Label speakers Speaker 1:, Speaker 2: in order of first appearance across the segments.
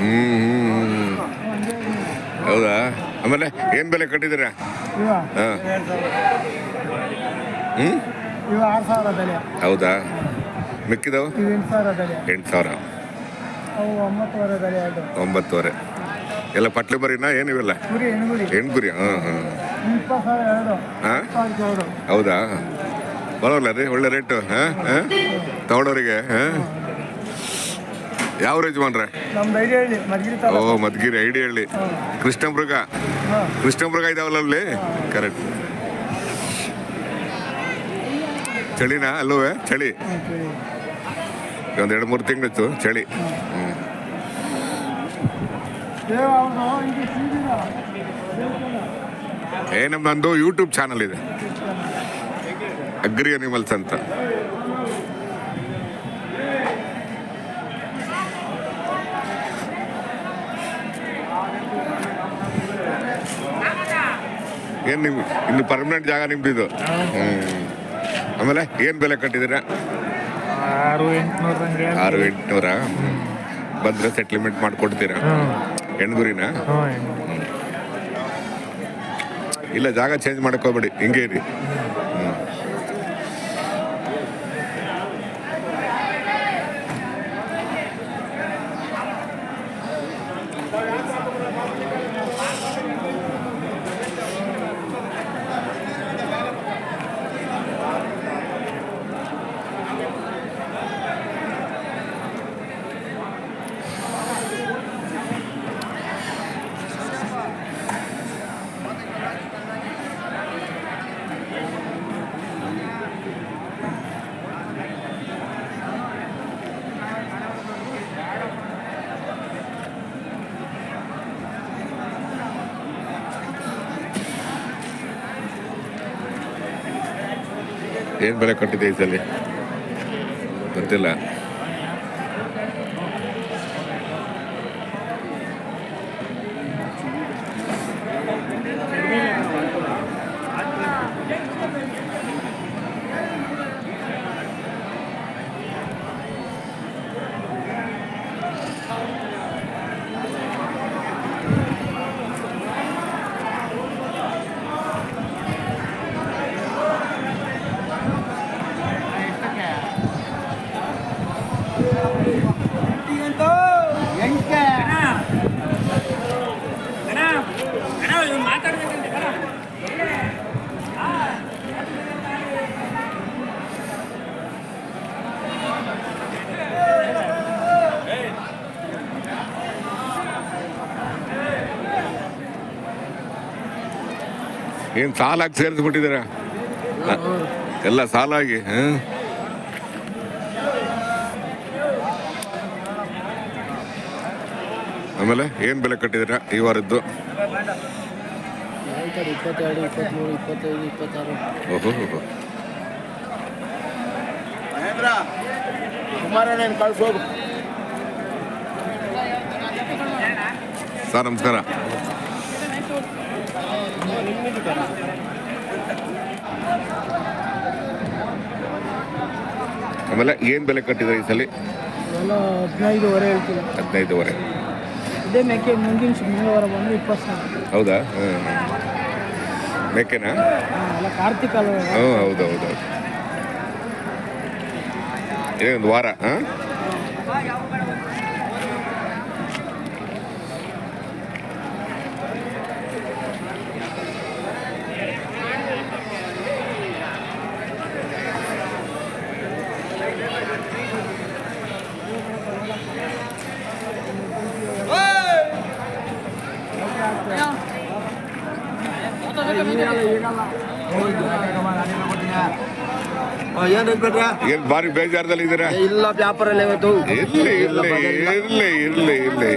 Speaker 1: ಹ್ಮ್ ಹೌದಾ? ಆಮೇಲೆ ಏನ್ ಬೆಲೆ ಕಟ್ಟಿದ್ದೀರಾ? ಹಾ.
Speaker 2: ಸಾವಿರ
Speaker 1: ಹೌದಾ? ಮಿಕ್ಕಿದವು?
Speaker 2: ಎಂಟು ಸಾವಿರ
Speaker 1: ಎಂಟು
Speaker 2: ಒಂಬತ್ತುವರೆ ಅದು.
Speaker 1: ಎಲ್ಲ ಪಟ್ಲಿ ಬರಿನಾ? ಏನು
Speaker 2: ಗುರಿ ಹೆಣ್ಗುರಿ.
Speaker 1: ಹೆಣ್ಗುರಿ ಹಾಂ ಹಾಂ. ಹೌದಾ? ಬರೋಲ್ಲ ರೀ ಒಳ್ಳೆ ರೇಟು ಹಾಂ ಹಾಂ. ತಗೊಳ್ಳೋರಿಗೆ ಹಾಂ. ಯಾವ ಯಜಮಾನ್ರೆ ಓ ಮದ್ಗಿರಿ ಐಡಿ ಹಳ್ಳಿ ಕೃಷ್ಣಮೃಗ. ಕೃಷ್ಣಮೃಗ ಇದಾವಲ್ಲ ಅಲ್ಲಿ? ಕರೆಕ್ಟ್ ಚಳಿನಾ ಅಲ್ಲವೇ? ಚಳಿ. ಒಂದು ಎರಡು ಮೂರು ತಿಂಗಳಿತ್ತು ಚಳಿ. ಏ ನಮ್ಮ ನಂದು ಯೂಟ್ಯೂಬ್ ಚಾನಲ್ ಇದೆ. ಅಗ್ರಿ ಅನಿಮಲ್ಸ್ ಅಂತ. ಏನು ಇನ್ನು ಪರ್ಮನೆಂಟ್ ಜಾಗ ನಿಮ್ದು ಇದು? ಆಮೇಲೆ ಏನು ಬೆಲೆ ಕಟ್ಟಿದ್ದೀರಾ?
Speaker 2: ಆರು ಎಂಟುನೂರ ಭದ್ರ
Speaker 1: ಆರು ಎಂಟುನೂರ? ಬಂದರೆ ಸೆಟ್ಲ್ಮೆಂಟ್ ಮಾಡಿಕೊಡ್ತೀರಾ? ಹೆಣ್ಗುರಿನ ಇಲ್ಲ ಜಾಗ ಚೇಂಜ್ ಮಾಡ್ಕೋಬೇಡಿ ಹಿಂಗೆ ಇರಿ. ಏನು ಬೆಲೆ ಕಟ್ಟಿದೆ ಈ ಸಲ? ಗೊತ್ತಿಲ್ಲ. ಏನು ಸಾಲಾಗಿ ಸೇರಿಸ್ಬಿಟ್ಟಿದ್ದೀರ? ಎಲ್ಲ ಸಾಲಾಗಿ ಹಾಂ? ಆಮೇಲೆ ಏನು ಬೆಲೆ ಕಟ್ಟಿದ್ದೀರಾ ಈ ವಾರದ್ದು? ಓಹೋ ಸರ್ ನಮಸ್ಕಾರ. ಆಮೇಲೆ ಏನು ಬೆಲೆ ಕಟ್ಟಿದ್ರೆ ಈ ಸಲ?
Speaker 2: ಎಲ್ಲ ಹದಿನೈದುವರೆ ಹೇಳ್ತೀವಿ
Speaker 1: ಹದಿನೈದುವರೆ.
Speaker 2: ಇದೇ ಮೇಕೆ ಮುಂದಿನ ಬಂದು ಇಪ್ಪತ್ತು ಸಾವಿರ
Speaker 1: ಹೌದಾ? ಹಾಂ ಮೇಕೆನಾ?
Speaker 2: ಎಲ್ಲ ಕಾರ್ತಿಕ ಅಲ್ವಾ?
Speaker 1: ಹ್ಞೂ ಹೌದು ಹೌದು. ಹೌದು ವಾರ ಹಾಂ?
Speaker 3: ಏನು
Speaker 1: ಭಾರಿ ಬೇಜಾರದಲ್ಲಿ ಇದ್ದೀರಾ?
Speaker 3: ಇಲ್ಲ ವ್ಯಾಪಾರ ಇಲ್ಲ ಇವತ್ತು.
Speaker 1: ಇರ್ಲಿ ಇರ್ಲಿ ಇರ್ಲಿ ಇರ್ಲಿ ಇರ್ಲಿ.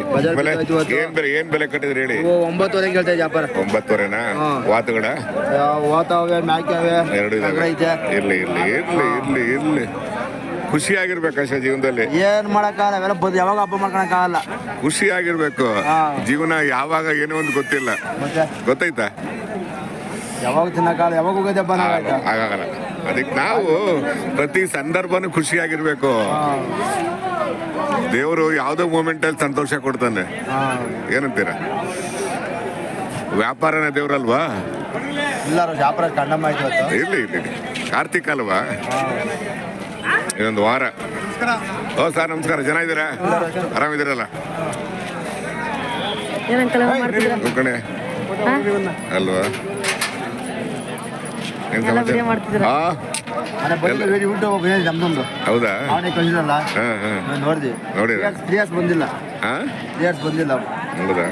Speaker 3: ಇವತ್ತು.
Speaker 1: ಏನ್ ಬೆಲೆ ಏನ್ ಬೆಲೆ ಕಟ್ಟಿದ್ರಿ ಹೇಳಿ?
Speaker 3: ಒಂಬತ್ತುವರೆ ಕೇಳ್ತಾ ಇದ್ದೆ ವ್ಯಾಪಾರ.
Speaker 1: ಒಂಬತ್ತುವರೆನಾ. ವಾತುಗಳ
Speaker 3: ಓತಾವೆ ಮ್ಯಾಕ್ಯಾವೆ
Speaker 1: ಎರಡು ಇರ್ಲಿ ಇರ್ಲಿ ಇರ್ಲಿ ಇರ್ಲಿ ಇರ್ಲಿ. ಖುಷಿಯಾಗಿರ್ಬೇಕಷ್ಟೇ ಜೀವನದಲ್ಲಿ.
Speaker 3: ಏನ್ ಮಾಡಕ್ಕಾಗಲ್ಲ ಅವೆಲ್ಲ ಬದ್ ಯಾವಾಗ ಹಬ್ಬ ಮಾಡ್ಕೊಳಕ್ಕಾಗಲ್ಲ.
Speaker 1: ಖುಷಿಯಾಗಿರ್ಬೇಕು. ಜೀವನ ಯಾವಾಗ ಏನೋ ಒಂದು ಗೊತ್ತಿಲ್ಲ.
Speaker 3: ಗೊತ್ತೈತಾ
Speaker 1: ಗೊತ್ತಾಯ್ತಾ?
Speaker 3: ಯಾವಾಗ ಯಾವಾಗ ಹೋಗೋದೇ
Speaker 1: ಆಗಲ್ಲ. ಅದಕ್ಕೆ ನಾವು ಪ್ರತಿ ಸಂದರ್ಭನೂ ಖುಷಿಯಾಗಿರ್ಬೇಕು. ದೇವರು ಯಾವುದೋ ಮೂಮೆಂಟಲ್ಲಿ ಸಂತೋಷ ಕೊಡ್ತಾನೆ. ಏನಂತೀರ? ವ್ಯಾಪಾರನೇ ದೇವ್ರಲ್ವಾ?
Speaker 3: ಇಲ್ಲ ವ್ಯಾಪಾರ ಕಂಡಮ್ಮ ಇವತ್ತು
Speaker 1: ಇರ್ಲಿ ಇರ್ಲಿ ಕಾರ್ತಿಕ್ ಅಲ್ವಾ? ಇದೊಂದು ವಾರ. ಓ ಸರ್ ನಮಸ್ಕಾರ.
Speaker 4: ಜನ ಇದ್ದೀರಾ?
Speaker 1: ಆರಾಮಿದ್ದೀರಲ್ಲ? ಕಣೆ. ಅಲ್ವಾ? ಹೌದಾ?
Speaker 3: ಪ್ಲಿಯರ್ಸ್ ಬಂದಿಲ್ಲ.
Speaker 1: ಹೌದಾ?